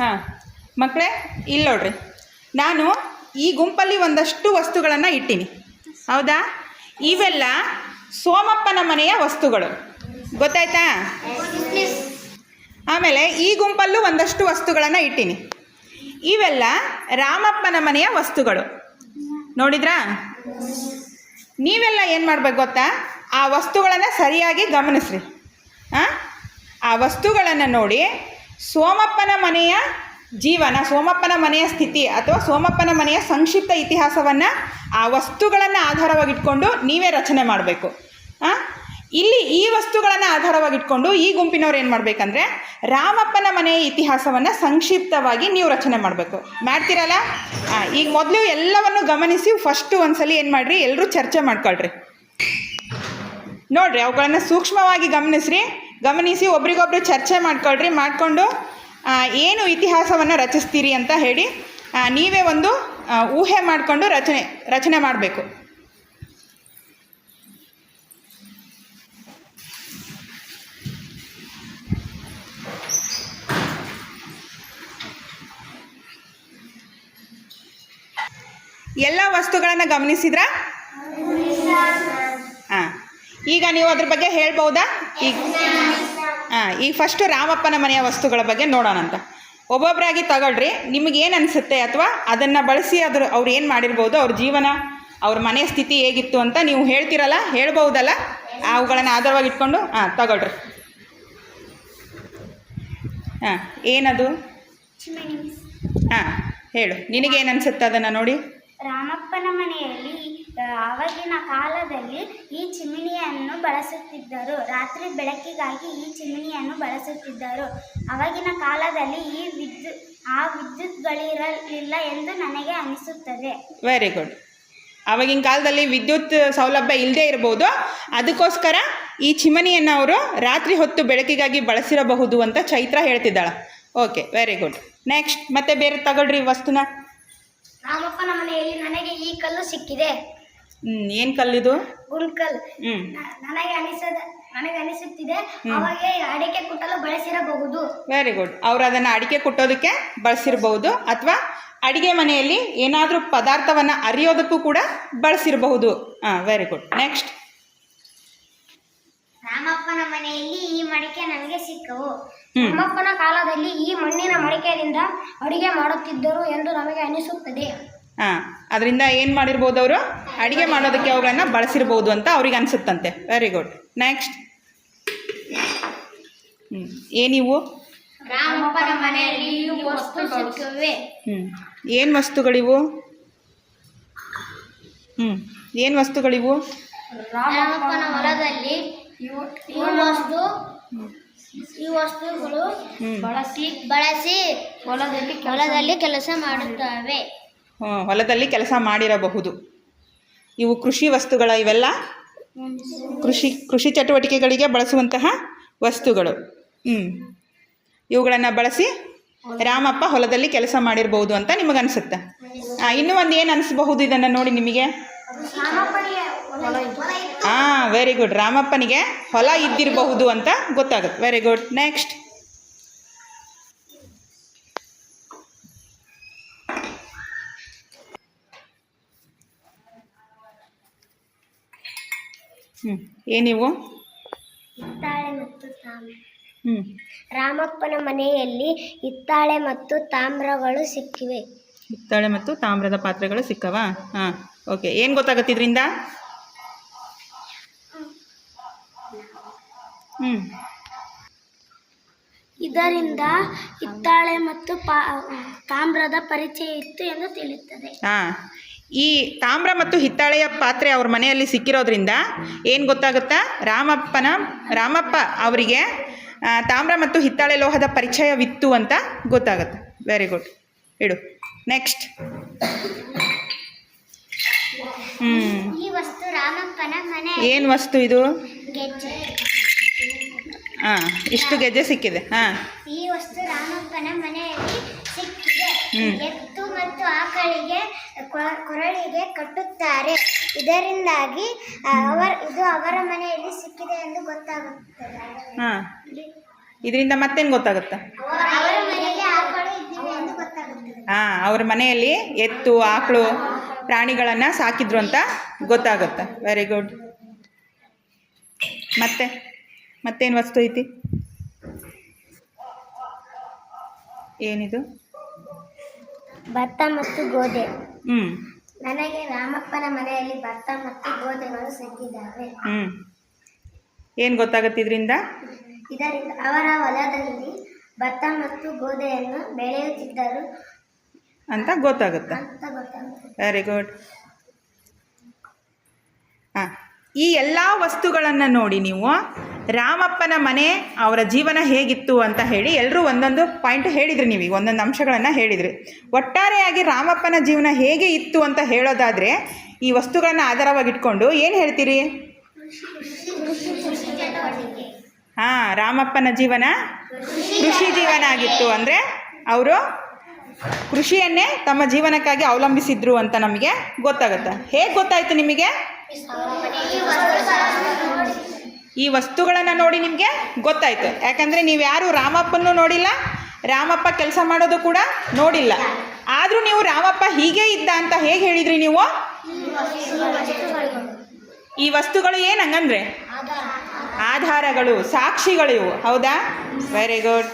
ಹಾಂ ಮಕ್ಕಳೇ ಇಲ್ಲಿ ನೋಡ್ರಿ. ನಾನು ಈ ಗುಂಪಲ್ಲಿ ಒಂದಷ್ಟು ವಸ್ತುಗಳನ್ನು ಇಟ್ಟೀನಿ. ಹೌದಾ? ಇವೆಲ್ಲ ಸೋಮಪ್ಪನ ಮನೆಯ ವಸ್ತುಗಳು. ಗೊತ್ತಾಯ್ತಾ? ಆಮೇಲೆ ಈ ಗುಂಪಲ್ಲೂ ಒಂದಷ್ಟು ವಸ್ತುಗಳನ್ನು ಇಟ್ಟೀನಿ. ಇವೆಲ್ಲ ರಾಮಪ್ಪನ ಮನೆಯ ವಸ್ತುಗಳು. ನೋಡಿದ್ರಾ? ನೀವೆಲ್ಲ ಏನು ಮಾಡ್ಬೇಕು ಗೊತ್ತಾ? ಆ ವಸ್ತುಗಳನ್ನು ಸರಿಯಾಗಿ ಗಮನಿಸ್ರಿ. ಆ? ಆ ವಸ್ತುಗಳನ್ನು ನೋಡಿ ಸೋಮಪ್ಪನ ಮನೆಯ ಜೀವನ, ಸೋಮಪ್ಪನ ಮನೆಯ ಸ್ಥಿತಿ ಅಥವಾ ಸೋಮಪ್ಪನ ಮನೆಯ ಸಂಕ್ಷಿಪ್ತ ಇತಿಹಾಸವನ್ನು ಆ ವಸ್ತುಗಳನ್ನು ಆಧಾರವಾಗಿಟ್ಕೊಂಡು ನೀವೇ ರಚನೆ ಮಾಡಬೇಕು. ಇಲ್ಲಿ ಈ ವಸ್ತುಗಳನ್ನು ಆಧಾರವಾಗಿಟ್ಕೊಂಡು ಈ ಗುಂಪಿನವ್ರು ಏನು ಮಾಡಬೇಕಂದ್ರೆ ರಾಮಪ್ಪನ ಮನೆಯ ಇತಿಹಾಸವನ್ನು ಸಂಕ್ಷಿಪ್ತವಾಗಿ ನೀವು ರಚನೆ ಮಾಡಬೇಕು. ಮಾಡ್ತೀರಲ್ಲ? ಈಗ ಮೊದಲು ಎಲ್ಲವನ್ನು ಗಮನಿಸಿ ಫಸ್ಟು ಒಂದ್ಸಲಿ ಏನು ಮಾಡಿರಿ ಎಲ್ಲರೂ ಚರ್ಚೆ ಮಾಡ್ಕೊಳ್ರಿ. ನೋಡ್ರಿ, ಅವುಗಳನ್ನು ಸೂಕ್ಷ್ಮವಾಗಿ ಗಮನಿಸ್ರಿ. ಗಮನಿಸಿ, ಒಬ್ರಿಗೊಬ್ರು ಚರ್ಚೆ ಮಾಡ್ಕೊಳ್ರಿ, ಮಾಡಿಕೊಂಡು ಏನು ಇತಿಹಾಸವನ್ನು ರಚಿಸ್ತೀರಿ ಅಂತ ಹೇಳಿ ನೀವೇ ಒಂದು ಊಹೆ ಮಾಡಿಕೊಂಡು ರಚನೆ ರಚನೆ ಮಾಡಬೇಕು. ಎಲ್ಲ ವಸ್ತುಗಳನ್ನು ಗಮನಿಸಿದ್ರಾ? ಈಗ ನೀವು ಅದ್ರ ಬಗ್ಗೆ ಹೇಳ್ಬೋದಾ ಈಗ ಹಾಂ ಈಗ ಫಸ್ಟು ರಾಮಪ್ಪನ ಮನೆಯ ವಸ್ತುಗಳ ಬಗ್ಗೆ ನೋಡೋಣ ಅಂತ. ಒಬ್ಬೊಬ್ಬರಾಗಿ ತಗೊಳ್ರಿ ನಿಮಗೇನು ಅನಿಸುತ್ತೆ ಅಥವಾ ಅದನ್ನು ಬಳಸಿ ಅದ್ರ ಅವ್ರು ಏನು ಮಾಡಿರ್ಬೋದು ಅವ್ರ ಜೀವನ ಅವ್ರ ಮನೆ ಸ್ಥಿತಿ ಹೇಗಿತ್ತು ಅಂತ ನೀವು ಹೇಳ್ತಿರಲ್ಲ ಹೇಳ್ಬೋದಲ್ಲ ಅವುಗಳನ್ನು ಆಧಾರವಾಗಿ ಇಟ್ಕೊಂಡು ಹಾಂ ತಗೊಳ್ರಿ. ಹಾಂ ಏನದು? ಹಾಂ ಹೇಳು. ನಿನಗೇನು ಅನಿಸುತ್ತೆ ಅದನ್ನು ನೋಡಿ? ರಾಮಪ್ಪನ ಮನೆಯಲ್ಲಿ ಆವಾಗಿನ ಕಾಲದಲ್ಲಿ ಈ ಚಿಮಿಣಿಯನ್ನು ಬಳಸುತ್ತಿದ್ದರು. ರಾತ್ರಿ ಬೆಳಕಿಗಾಗಿ ಈ ಚಿಮಿಣಿಯನ್ನು ಬಳಸುತ್ತಿದ್ದರು. ಆವಾಗಿನ ಕಾಲದಲ್ಲಿ ಈ ವಿದ್ಯುತ್ ಆ ವಿದ್ಯುತ್ಗಳಿರಲಿಲ್ಲ ಎಂದು ನನಗೆ ಅನಿಸುತ್ತದೆ. ವೆರಿ ಗುಡ್ ಆವಾಗಿನ ಕಾಲದಲ್ಲಿ ವಿದ್ಯುತ್ ಸೌಲಭ್ಯ ಇಲ್ಲದೇ ಇರ್ಬೋದು. ಅದಕ್ಕೋಸ್ಕರ ಈ ಚಿಮಣಿಯನ್ನು ಅವರು ರಾತ್ರಿ ಹೊತ್ತು ಬೆಳಕಿಗಾಗಿ ಬಳಸಿರಬಹುದು ಅಂತ ಚೈತ್ರ ಹೇಳ್ತಿದ್ದಾಳೆ. ಓಕೆ ವೆರಿ ಗುಡ್ ನೆಕ್ಸ್ಟ್ ಮತ್ತೆ ಬೇರೆ ತಗೊಳ್ರಿ ವಸ್ತುನ. ರಾಮಪ್ಪನ ಮನೆಯಲ್ಲಿ ನನಗೆ ಈ ಕಲ್ಲು ಸಿಕ್ಕಿದೆ. ಏನು ಕಲ್ಲಿದು ಗುಂಡ್ಕಲ್ ಹ್ಮ್. ನನಗೆ ಅನಿಸದ ನನಗೆ ಅನಿಸುತ್ತಿದೆ. ಅವಾಗ ಅಡಿಕೆ ಕುಟ್ಟಲು ಬಳಸಿರಬಹುದು. ವೆರಿ ಗುಡ್ ಅವ್ರು ಅದನ್ನ ಅಡಿಕೆ ಕುಟ್ಟೋದಕ್ಕೆ ಬಳಸಿರಬಹುದು ಅಥವಾ ಅಡಿಗೆ ಮನೆಯಲ್ಲಿ ಏನಾದರೂ ಪದಾರ್ಥವನ್ನು ಅರಿಯೋದಕ್ಕೂ ಕೂಡ ಬಳಸಿರಬಹುದು. ಹಾಂ ವೆರಿ ಗುಡ್ ನೆಕ್ಸ್ಟ್ ರಾಮಪ್ಪನ ಮನೆಯಲ್ಲಿ ಈ ಮಡಿಕೆ ನನಗೆ ಸಿಕ್ಕವು. ರಾಮಪ್ಪನ ಕಾಲದಲ್ಲಿ ಈ ಮಣ್ಣಿನ ಮಡಿಕೆಯಿಂದ ಅಡಿಗೆ ಮಾಡುತ್ತಿದ್ದರು ಎಂದು ನಮಗೆ ಅನಿಸುತ್ತದೆ. ಹಾಂ ಅದರಿಂದ ಏನು ಮಾಡಿರ್ಬೋದು ಅವರು? ಅಡುಗೆ ಮಾಡೋದಕ್ಕೆ ಅವುಗಳನ್ನು ಬಳಸಿರ್ಬೋದು ಅಂತ ಅವ್ರಿಗೆ ಅನಿಸುತ್ತಂತೆ. ವೆರಿ ಗುಡ್ ನೆಕ್ಸ್ಟ್ ಹ್ಞೂ ಏನಿವು ಹ್ಞೂ ಏನು ವಸ್ತುಗಳಿವು? ಹ್ಞೂ ಏನು ವಸ್ತುಗಳಿವು? ರಾಮಪ್ಪನ ಹೊಲದಲ್ಲಿ ಈ ವಸ್ತು ಈ ವಸ್ತುಗಳು ಬಳಸಿ ಬಳಸಿ ಹೊಲದಲ್ಲಿ ಹೊಲದಲ್ಲಿ ಕೆಲಸ ಮಾಡುತ್ತವೆ. ಹೊಲದಲ್ಲಿ ಕೆಲಸ ಮಾಡಿರಬಹುದು. ಇವು ಕೃಷಿ ವಸ್ತುಗಳ ಇವೆಲ್ಲ? ಕೃಷಿ ಕೃಷಿ ಚಟುವಟಿಕೆಗಳಿಗೆ ಬಳಸುವಂತಹ ವಸ್ತುಗಳು. ಹ್ಞೂ ಇವುಗಳನ್ನು ಬಳಸಿ ರಾಮಪ್ಪ ಹೊಲದಲ್ಲಿ ಕೆಲಸ ಮಾಡಿರಬಹುದು ಅಂತ ನಿಮಗನ್ಸುತ್ತೆ. ಹಾಂ ಇನ್ನೂ ಒಂದು ಏನು ಅನಿಸ್ಬಹುದು ಇದನ್ನು ನೋಡಿ ನಿಮಗೆ? ಹಾಂ ವೆರಿ ಗುಡ್ ರಾಮಪ್ಪನಿಗೆ ಹೊಲ ಇದ್ದಿರಬಹುದು ಅಂತ ಗೊತ್ತಾಗುತ್ತೆ. ವೆರಿ ಗುಡ್ ನೆಕ್ಸ್ಟ್ ಹ್ಞೂ ಏನಿವು ಹಿತ್ತಾಳೆ ಮತ್ತು ತಾಮ್ರ. ಹ್ಞೂ ರಾಮಪ್ಪನ ಮನೆಯಲ್ಲಿ ಹಿತ್ತಾಳೆ ಮತ್ತು ತಾಮ್ರಗಳು ಸಿಕ್ಕಿವೆ. ಹಿತ್ತಾಳೆ ಮತ್ತು ತಾಮ್ರದ ಪಾತ್ರೆಗಳು ಸಿಕ್ಕವಾ? ಹಾಂ ಓಕೆ. ಏನು ಗೊತ್ತಾಗುತ್ತೆ ಇದರಿಂದ? ಹ್ಞೂ ಇದರಿಂದ ಹಿತ್ತಾಳೆ ಮತ್ತು ಪಾ ತಾಮ್ರದ ಪರಿಚಯ ಇತ್ತು ಎಂದು ತಿಳಿಯುತ್ತದೆ. ಹಾಂ. ಈ ತಾಮ್ರ ಮತ್ತು ಹಿತ್ತಾಳೆಯ ಪಾತ್ರೆ ಅವ್ರ ಮನೆಯಲ್ಲಿ ಸಿಕ್ಕಿರೋದ್ರಿಂದ ಏನು ಗೊತ್ತಾಗುತ್ತಾ? ರಾಮಪ್ಪನ ರಾಮಪ್ಪ ಅವರಿಗೆ ತಾಮ್ರ ಮತ್ತು ಹಿತ್ತಾಳೆ ಲೋಹದ ಪರಿಚಯವಿತ್ತು ಅಂತ ಗೊತ್ತಾಗುತ್ತೆ. ವೆರಿ ಗುಡ್ ಇಡು. ನೆಕ್ಸ್ಟ್ ಹ್ಞೂ ಏನು ವಸ್ತು ಇದು? ಹಾಂ ಇಷ್ಟು ಗೆಜ್ಜೆ ಸಿಕ್ಕಿದೆ. ಹಾಂ. ಈ ವಸ್ತು ರಾಮಪ್ಪನ ಮನೆಯಲ್ಲಿ ಸಿಕ್ಕಿದೆ. ಎತ್ತು ಮತ್ತು ಆಕಳಿಗೆ ಕೊರಳಿಗೆ ಕಟ್ಟುತ್ತಾರೆ. ಇದರಿಂದಾಗಿ ಅವರ ಇದು ಅವರ ಮನೆಯಲ್ಲಿ ಸಿಕ್ಕಿದೆ ಎಂದು ಗೊತ್ತಾಗುತ್ತೆ ಹಾಂ. ಇದರಿಂದ ಮತ್ತೇನು ಗೊತ್ತಾಗುತ್ತೆ? ಅವರ ಮನೆಯಲ್ಲಿ ಆಕಳು ಹಾಂ ಅವ್ರ ಮನೆಯಲ್ಲಿ ಎತ್ತು ಆಕಳು ಪ್ರಾಣಿಗಳನ್ನು ಸಾಕಿದ್ರು ಅಂತ ಗೊತ್ತಾಗುತ್ತೆ? ವೆರಿ ಗುಡ್ ಮತ್ತೆ ಮತ್ತೇನು ವಸ್ತು ಐತಿ? ಏನಿದು? ಭತ್ತ ಮತ್ತು ಗೋಧಿ. ನನಗೆ ರಾಮಪ್ಪನ ಮನೆಯಲ್ಲಿ ಭತ್ತ ಮತ್ತು ಗೋಧೆಗಳು ಸಿಕ್ಕಿದ್ದಾವೆ. ಹ್ಞೂ ಏನು ಗೊತ್ತಾಗುತ್ತೆ ಇದರಿಂದ? ಇದರಿಂದ ಅವರ ಹೊಲದಲ್ಲಿ ಭತ್ತ ಮತ್ತು ಗೋಧೆಯನ್ನು ಬೆಳೆಯುತ್ತಿದ್ದರು. ಅಂತ ಗೊತ್ತಾಗುತ್ತೆ? ಅಂತ ಗೊತ್ತಾಗುತ್ತೆ. ವೆರಿ ಗುಡ್ ಹಾಂ. ಈ ಎಲ್ಲ ವಸ್ತುಗಳನ್ನು ನೋಡಿ ನೀವು. ರಾಮಪ್ಪನ ಮನೆ ಅವರ ಜೀವನ ಹೇಗಿತ್ತು ಅಂತ ಹೇಳಿ ಎಲ್ಲರೂ ಒಂದೊಂದು ಪಾಯಿಂಟ್ ಹೇಳಿದ್ರಿ ನೀವು ಒಂದೊಂದು ಅಂಶಗಳನ್ನು ಹೇಳಿದ್ರಿ. ಒಟ್ಟಾರೆಯಾಗಿ ರಾಮಪ್ಪನ ಜೀವನ ಹೇಗೆ ಇತ್ತು ಅಂತ ಹೇಳೋದಾದರೆ, ಈ ವಸ್ತುಗಳನ್ನು ಆಧಾರವಾಗಿಟ್ಕೊಂಡು ಏನು ಹೇಳ್ತೀರಿ? ಹಾಂ, ರಾಮಪ್ಪನ ಜೀವನ ಕೃಷಿ ಜೀವನ ಆಗಿತ್ತು ಅಂದರೆ ಅವರು ಕೃಷಿಯನ್ನೇ ತಮ್ಮ ಜೀವನಕ್ಕಾಗಿ ಅವಲಂಬಿಸಿದ್ರು ಅಂತ ನಮಗೆ ಗೊತ್ತಾಗುತ್ತೆ. ಹೇಗೆ ಗೊತ್ತಾಯಿತು ನಿಮಗೆ? ಈ ವಸ್ತುಗಳನ್ನು ನೋಡಿ ನಿಮಗೆ ಗೊತ್ತಾಯಿತು. ಯಾಕಂದರೆ ನೀವು ಯಾರು ರಾಮಪ್ಪನೂ ನೋಡಿಲ್ಲ ರಾಮಪ್ಪ ಕೆಲಸ ಮಾಡೋದು ಕೂಡ ನೋಡಿಲ್ಲ. ಆದರೂ ನೀವು ರಾಮಪ್ಪ ಹೀಗೆ ಇದ್ದ ಅಂತ ಹೇಗೆ ಹೇಳಿದ್ರಿ ನೀವು? ಈ ವಸ್ತುಗಳು ಏನು ಹಂಗಂದ್ರೆ? ಆಧಾರಗಳು ಸಾಕ್ಷಿಗಳು ಇವು. ಹೌದಾ? Very good